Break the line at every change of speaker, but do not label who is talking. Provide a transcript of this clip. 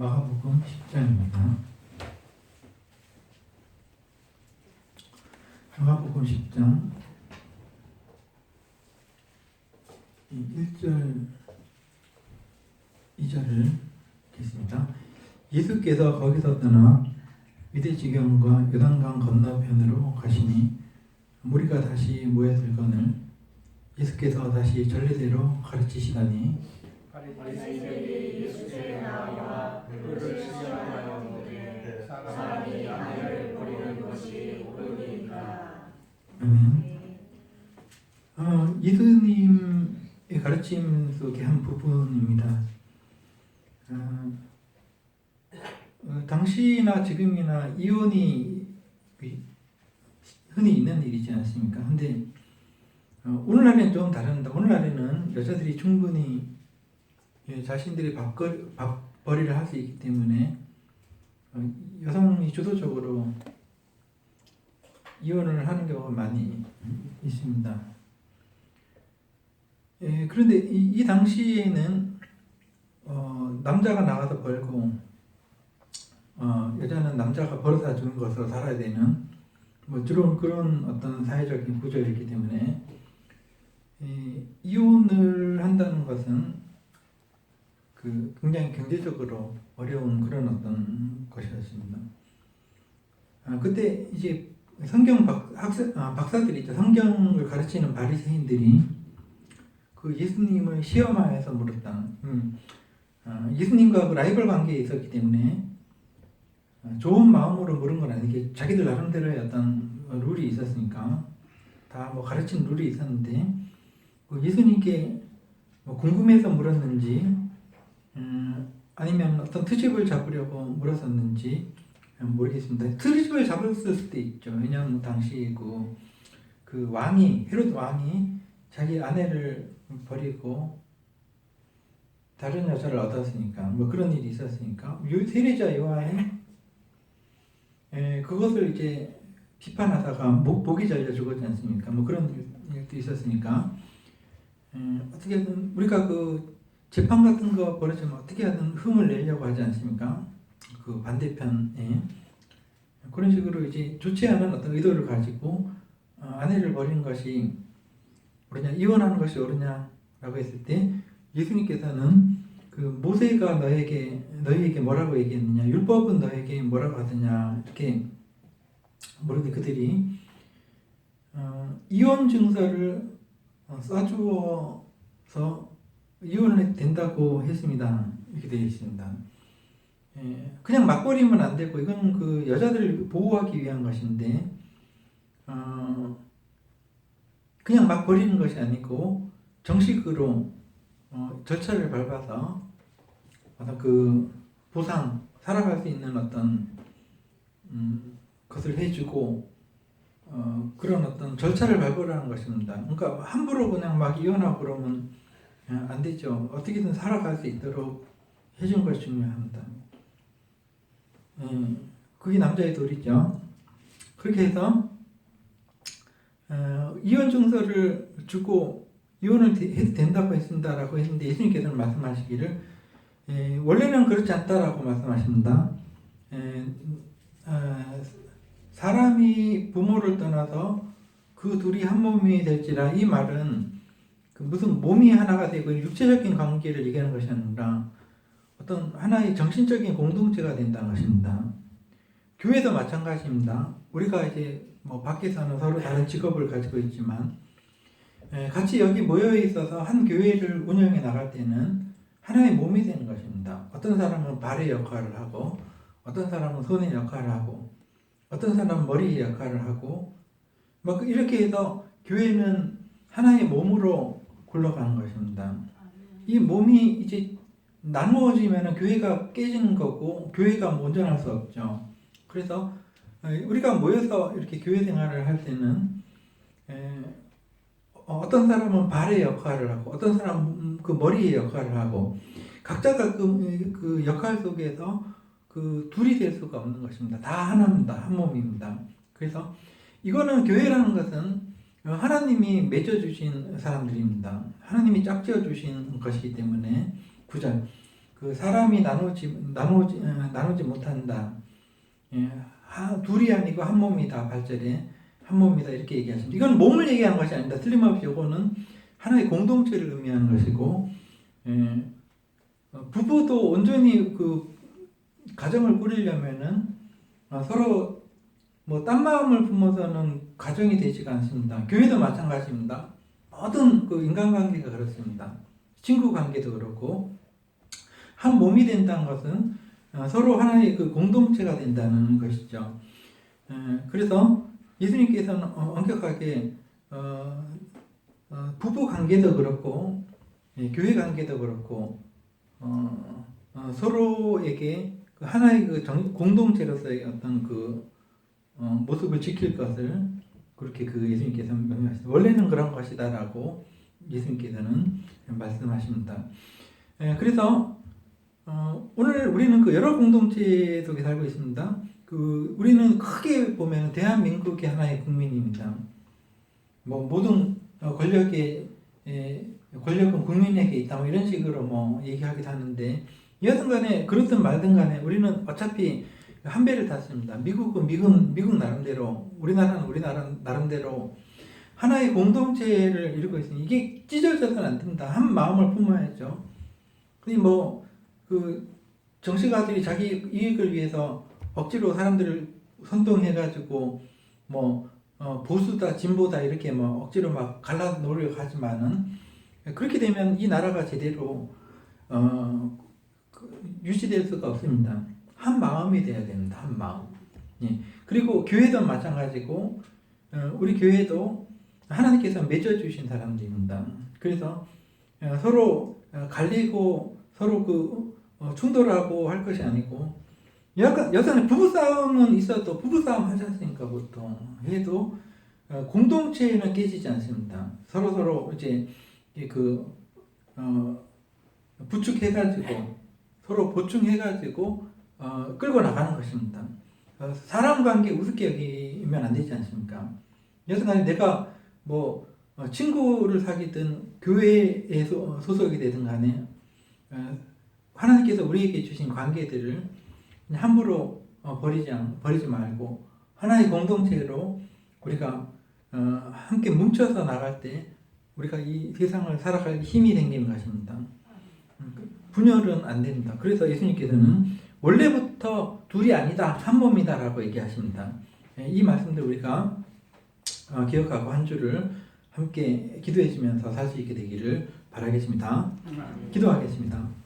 마가복음 10장입니다. 마가복음 10장 1절 2절을 읽겠습니다. 예수께서 거기서 떠나 유대지경과 요단강 건너편으로 가시니 무리가 다시 모였을거늘 예수께서 다시 전례대로 가르치시다니 가르침 속의 한 부분입니다. 어, 어, 당시나 지금이나 이혼이 흔히 있는 일이지 않습니까? 근데 어, 오늘날에는 좀 다릅니다. 오늘날에는 여자들이 충분히 예, 자신들이 밥벌, 밥벌이를 할 수 있기 때문에 어, 여성이 주도적으로 이혼을 하는 경우가 많이 있습니다. 예, 그런데 이, 이 당시에는 어, 남자가 나가서 벌고 어, 여자는 남자가 벌어다 주는 것으로 살아야 되는 뭐 주로 그런 어떤 사회적인 구조였기 때문에 이, 이혼을 한다는 것은 그 굉장히 경제적으로 어려운 그런 어떤 것이었습니다. 아, 그때 이제 성경 박, 학사, 아, 박사들이 있죠. 성경을 가르치는 바리새인들이 그 예수님을 시험하여서 물었다. 음, 아, 예수님과 그 라이벌 관계에 있었기 때문에 아, 좋은 마음으로 물은 건 아니게 자기들 나름대로의 어떤 룰이 있었으니까 다 뭐 가르친 룰이 있었는데 그 예수님께 뭐 궁금해서 물었는지 음, 아니면 어떤 트집을 잡으려고 물었었는지 모르겠습니다. 트집을 잡았을 수도 있죠. 왜냐하면 당시 그, 그 왕이 헤롯 왕이 자기 아내를 버리고 다른 여자를 얻었으니까 뭐 그런 일이 있었으니까 요- 세례자 요한이 에, 그것을 이제 비판하다가 목, 목이 잘려 죽었지 않습니까? 뭐 그런 일- 일도 있었으니까 에, 어떻게든 우리가 그 재판 같은 거 벌어지면 어떻게 하든 흠을 내려고 하지 않습니까? 그 반대편에 그런 식으로 이제 좋지 않은 어떤 의도를 가지고 어, 아내를 버리는 것이 옳으냐? 이혼하는 것이 옳으냐라고 했을 때 예수님께서는 그 모세가 너에게 너희에게 뭐라고 얘기했느냐? 율법은 너에게 뭐라고 하느냐? 이렇게 모르게 그들이 어, 이혼 증서를 어, 써주어서 이혼을 된다고 했습니다. 이렇게 되어 있습니다. 예, 그냥 막 버리면 안 되고 이건 그 여자들을 보호하기 위한 것인데 어, 그냥 막 버리는 것이 아니고 정식으로 어, 절차를 밟아서 어떤 그 보상 살아갈 수 있는 어떤 음, 것을 해주고 어, 그런 어떤 절차를 밟으라는 것입니다. 그러니까 함부로 그냥 막 이혼하고 그러면 예, 안 되죠. 어떻게든 살아갈 수 있도록 해준 것이 중요합니다. 예, 그게 남자의 도리죠. 그렇게 해서 어, 이혼 증서를 주고 이혼을 되- 해도 된다고 했습니다라고 했는데 예수님께서는 말씀하시기를 예, 원래는 그렇지 않다라고 말씀하십니다. 예, 어, 사람이 부모를 떠나서 그 둘이 한 몸이 될지라 이 말은 그 무슨 몸이 하나가 되고 육체적인 관계를 얘기하는 것이 아니라 어떤 하나의 정신적인 공동체가 된다는 것입니다. 교회도 마찬가지입니다. 우리가 이제 뭐 밖에서는 서로 다른 직업을 가지고 있지만 에, 같이 여기 모여 있어서 한 교회를 운영해 나갈 때는 하나의 몸이 되는 것입니다. 어떤 사람은 발의 역할을 하고 어떤 사람은 손의 역할을 하고 어떤 사람은 머리의 역할을 하고 뭐 이렇게 해서 교회는 하나의 몸으로 굴러가는 것입니다. 이 몸이 이제 나누어지면 교회가 깨지는 거고 교회가 뭐 온전할 수 없죠. 그래서 어, 우리가 모여서 이렇게 교회 생활을 할 때는 에, 어, 어떤 사람은 발의 역할을 하고 어떤 사람은 그 머리의 역할을 하고 각자가 그, 그 역할 속에서 그 둘이 될 수가 없는 것입니다. 다 하나입니다. 한 몸입니다. 그래서 이거는 교회라는 것은 하나님이 맺어주신 사람들입니다. 하나님이 짝지어 주신 것이기 때문에 구절 그 사람이 나누지 나누지 어, 나누지 못한다. 예, 하, 둘이 아니고 한 몸이다. 발절에 한 몸이다 이렇게 얘기하십니다. 이건 몸을 얘기하는 것이 아닙니다. 틀림없이 이거는 하나의 공동체를 의미하는 것이고 예, 어, 부부도 온전히 그 가정을 꾸리려면은 어, 서로 뭐 딴 마음을 품어서는 가정이 되지가 않습니다. 교회도 마찬가지입니다. 모든 그 인간관계가 그렇습니다. 친구 관계도 그렇고 한 몸이 된다는 것은 어, 서로 하나의 그 공동체가 된다는 것이죠. 에, 그래서 예수님께서는 어, 엄격하게 어, 어, 부부 관계도 그렇고 예, 교회 관계도 그렇고 서로에게 그 하나의 그 정- 공동체로서의 어떤 그 어, 모습을 지킬 것을 그렇게 그 예수님께서 명령하십니다. 원래는 그런 것이다라고 예수님께서는 말씀하십니다. 예, 그래서 어, 오늘 우리는 그 여러 공동체 속에 살고 있습니다. 그 우리는 크게 보면 대한민국의 하나의 국민입니다. 뭐 모든 어, 권력의 에, 권력은 국민에게 있다 뭐 이런 식으로 뭐 얘기하기도 하는데 여튼간에 그렇든 말든 간에 우리는 어차피 한 배를 탔습니다. 미국은 미국 미국 나름대로 우리나라는 우리나라 나름대로 하나의 공동체를 이루고 있으니 이게 찢어져서는 안 된다. 한 마음을 품어야죠. 근데 뭐그 정치가들이 자기 이익을 위해서 억지로 사람들을 선동해가지고 뭐 어, 보수다 진보다 이렇게 뭐 억지로 막 갈라 놓으려고 하지만은 그렇게 되면 이 나라가 제대로 어, 그 유지될 수가 없습니다. 한 마음이 돼야 됩니다. 한 마음. 예. 그리고 교회도 마찬가지고 어, 우리 교회도 하나님께서 맺어주신 사람들입니다. 그래서 어, 서로 어, 갈리고 서로 그 어, 충돌하고 할 것이 아니고 여전히 부부싸움은 있어도 부부싸움 하지 않습니까 보통 해도 어, 공동체는 깨지지 않습니다. 서로 서로 이제 이그 어, 부축해가지고 서로 보충해가지고 어, 끌고 나가는 것입니다. 어, 사람 관계 우습게 여기면 안 되지 않습니까? 여튼간에 내가 뭐 어, 친구를 사귀든 교회에 소, 소속이 되든 간에 어, 하나님께서 우리에게 주신 관계들을 함부로 어, 버리지 않, 버리지 말고 하나의 공동체로 우리가 어, 함께 뭉쳐서 나갈 때 우리가 이 세상을 살아갈 힘이 생기는 것입니다. 음, 그 분열은 안 됩니다. 그래서 예수님께서는 원래부터 둘이 아니다 한 몸이다라고 얘기하십니다. 예, 이 말씀들 우리가 어, 기억하고 한 주를 함께 기도해 주면서 살 수 있게 되기를 바라겠습니다. 기도하겠습니다.